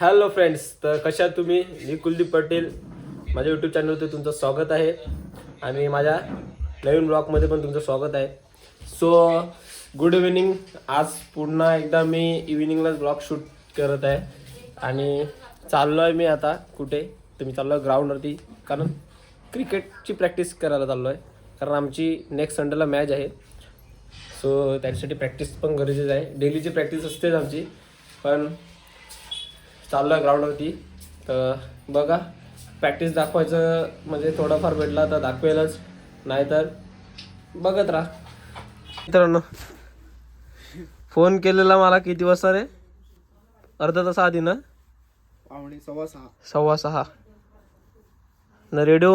Hello friends तर कशा तुम्ही? मी कुलदीप पटेल. माझ्या यूट्यूब चॅनलवरती तुमचं स्वागत आहे. आणि माझ्या नवीन ब्लॉगमध्ये पण तुमचं स्वागत आहे. सो गुड इव्हिनिंग आज पुन्हा एकदा मी इव्हिनिंगलाच ब्लॉग शूट करत आहे. आणि चाललो आहे मी आता कुठे? तुम्ही चाललो आहे ग्राउंडवरती कारण क्रिकेटची प्रॅक्टिस करायला चाललो आहे कारण आमची नेक्स्ट संडेला मॅच आहे. सो त्याच्यासाठी प्रॅक्टिस पण गरजेचं आहे. डेलीची प्रॅक्टिस असतेच आमची. पण चाललो आहे ग्राउंडवरती तर बघा प्रॅक्टिस दाखवायचं म्हणजे थोडाफार भेटला तर दाखवेलच. नाहीतर बघत राहा. मित्रांनो फोन केलेला मला किती वाजता रे? अर्धा तास आधी ना? सव्वा सहा. सव्वा सहा. ना रेडिओ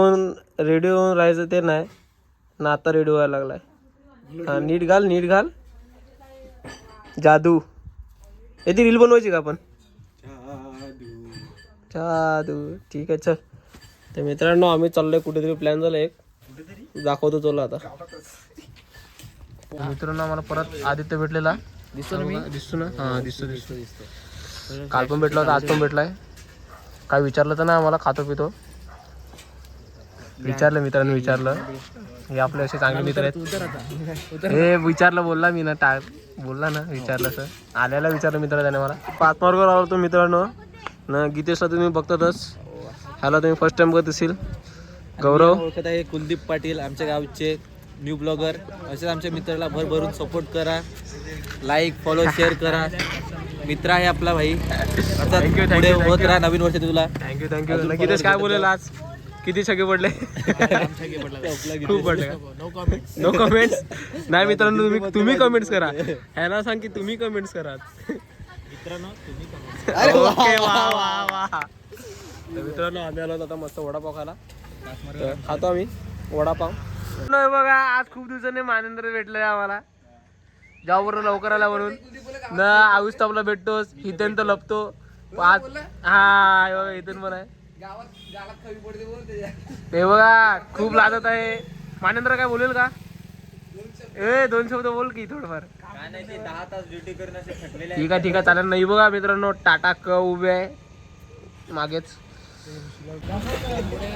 रेडिओ राहायचं ते नाही. ना आता रेडिओ व्हायला लागलाय. हा नीट घाल नीट घाल. जादू. येते रील बनवायची का आपण? जादू. ठीक आहे चल. तर मित्रांनो आम्ही चाललोय कुठेतरी प्लॅन झाला एक. दाखवतो तुला आता. मित्रांनो आम्हाला परत आदित्य भेटलेला. दिसतो ना मी? दिसतो ना? हा दिसतो दिसतो. काल पण भेटला होता आज पण भेटलाय. काय विचारलं तर ना आम्हाला खातो पितो विचारलं मित्रांनी विचारलं. हे आपले असे चांगले मित्र आहेत. हे विचारलं बोलला मी ना टाळ बोलला ना विचारलं सर आल्याला विचारलं मित्र त्याने मला. पाच मार्गावर आलो होतो मित्रांनो. ना गीतेशला तुम्ही बघतातच. ह्याला तुम्ही फर्स्ट टाइम बघत असेल. गौरव. ओळखत आहे कुलदीप पाटील आमच्या गावचे न्यू ब्लॉगर असेच आमच्या मित्राला भरभरून सपोर्ट करा. लाईक फॉलो शेअर करा. मित्र आहे आपला भाई. You, thank होत. राहा नवीन वर्ष तुला. थँक्यू थँक्यू गीतेश काय बोलेल आज? किती छगे पडले? खूप पडले नो कमेंट्स नाही मित्रांनो तुम्ही तुम्ही कमेंट्स करा. ह्याला सांग की तुम्ही कमेंट्स करा. ओके वा वा वा तर मित्रांनो आम्ही आलो आता मस्त वडापाव खायला तर खातो आम्ही वडापाव. नाही बघा आज खूप दिवसांनी मानेंद्र भेटले आम्हाला. जाऊ बरं लवकर आला म्हणून. न आयुष तापला भेटतोस इथेन तर लपतो. आज हा बघा इथून पण आहे. ते. बघा खूप लाजत आहे. मानेंद्र काय बोलेल का? ए दोन शब्द बोल की थोडंफार. ठीक आहे ठीक आहे चालेल. नाही बघा मित्रांनो टाटा क उभे आहे. मागेच.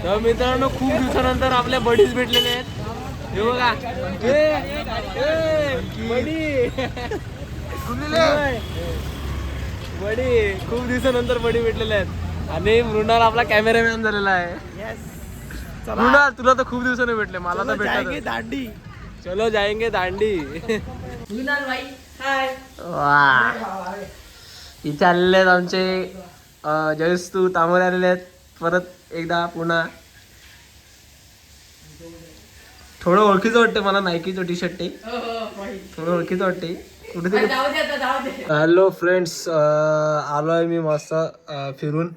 तर मित्रांनो खूप दिवसानंतर आपल्या बडीज भेटलेले आहेत. हे बघा. बडी खूप दिवसानंतर बडी भेटलेले आहेत. आणि मृणाल आपला कॅमेरामॅन झालेला आहे. मृणाल तुला तर खूप दिवसाने भेटले. मला तर भेटत दांडी. चलो जाएंगे दांडी. वा. इथे आलेले आहेत आमचे जयस्तू तांबरे आलेले आहेत. परत एकदा पुन्हा. थोडं ओळखीचं वाटते मला नायकीचं टी शर्ट ते. थोडं ओळखीचं वाटते कुठेतरी हॅलो फ्रेंड्स आलो आहे मी मस्त फिरून.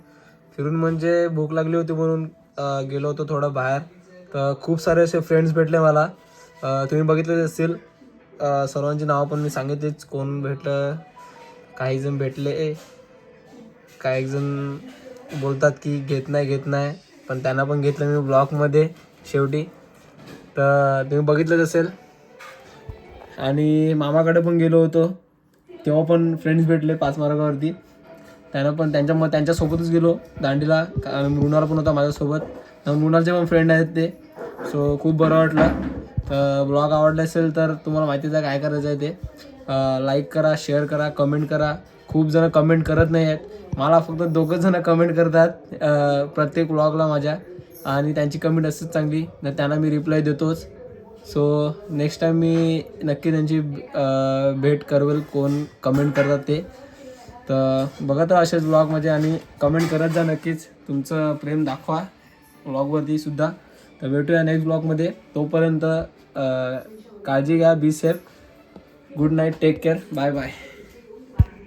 फिरून म्हणजे भूक लागली होती म्हणून गेलो होतो थोडं बाहेर. तर खूप सारे असे फ्रेंड्स भेटले मला. तुम्ही बघितलेच असतील. सर्वांची नावं पण मी सांगितलीच. कोण भेटलं? काही जण भेटले. काही जण बोलतात की घेत नाही घेत नाही. पण त्यांना पण घेतलं मी ब्लॉगमध्ये शेवटी. तर तुम्ही बघितलंच असेल. आणि मामाकडे पण गेलो होतो. तेव्हा पण फ्रेंड्स भेटले पाच मार्गावरती. त्यांना पण त्यांच्या मग त्यांच्यासोबतच गेलो. दांडीला का- मृणाल पण होता माझ्यासोबत. मृणालचे पण फ्रेंड आहेत ते. सो खूप बरं वाटलं. तर ब्लॉग आवडला असेल तर तुम्हाला माहितीच आहे काय करायचं आहे ते. लाईक करा शेअर करा कमेंट करा. खूप जणं कमेंट करत नाही आहेत. मला फक्त दोघंच जणं कमेंट करतात प्रत्येक ब्लॉगला माझ्या. आणि त्यांची कमेंट असतेच चांगली. तर त्यांना मी रिप्लाय देतोच. सो नेक्स्ट टाईम मी नक्की त्यांची भेट करवेल कोण कमेंट करतात ते. तर बघत राहा असेच ब्लॉगमध्ये आणि कमेंट करत जा नक्कीच. तुमचं प्रेम दाखवा ब्लॉगवरती सुद्धा. तर भेटूया नेक्स्ट ब्लॉगमध्ये तोपर्यंत काळजी घ्या be safe good night take care bye bye